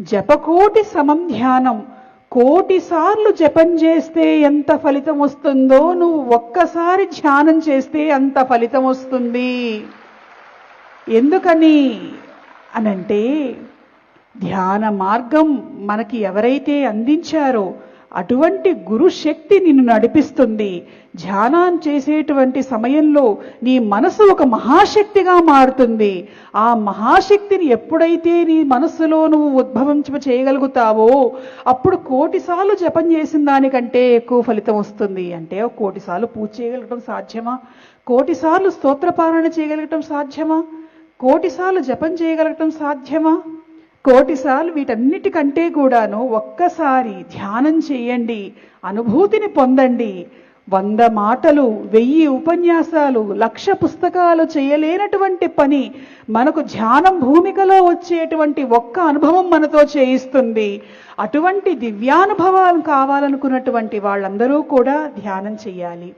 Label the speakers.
Speaker 1: జపకోటి సమం ధ్యానం. కోటిసార్లు జపం చేస్తే ఎంత ఫలితం వస్తుందో నువ్వు ఒక్కసారి ధ్యానం చేస్తే అంత ఫలితం వస్తుంది. ఎందుకని? అనంటే ధ్యాన మార్గం మనకి ఎవరైతే అందించారో అటువంటి గురు శక్తి నిన్ను నడిపిస్తుంది. ధ్యానం చేసేటువంటి సమయంలో నీ మనసు ఒక మహాశక్తిగా మారుతుంది. ఆ మహాశక్తిని ఎప్పుడైతే నీ మనస్సులో నువ్వు ఉద్భవించ చేయగలుగుతావో అప్పుడు కోటిసార్లు జపం చేసిన దానికంటే ఎక్కువ ఫలితం వస్తుంది. అంటే కోటిసార్లు పూజ చేయగలగటం సాధ్యమా? కోటిసార్లు స్తోత్రపాలన చేయగలగటం సాధ్యమా? కోటిసార్లు జపం చేయగలగటం సాధ్యమా? కోటిసార్లు వీటన్నిటికంటే కూడాను ఒక్కసారి ధ్యానం చేయండి అనుభూతిని పొందండి. వంద మాటలు వెయ్యి ఉపన్యాసాలు లక్ష పుస్తకాలు చేయలేనటువంటి పని మనకు ధ్యానం భూమికలో వచ్చేటువంటి ఒక్క అనుభవం మనతో చేయిస్తుంది. అటువంటి దివ్యానుభవాలు కావాలనుకున్నటువంటి వాళ్ళందరూ కూడా ధ్యానం చేయాలి.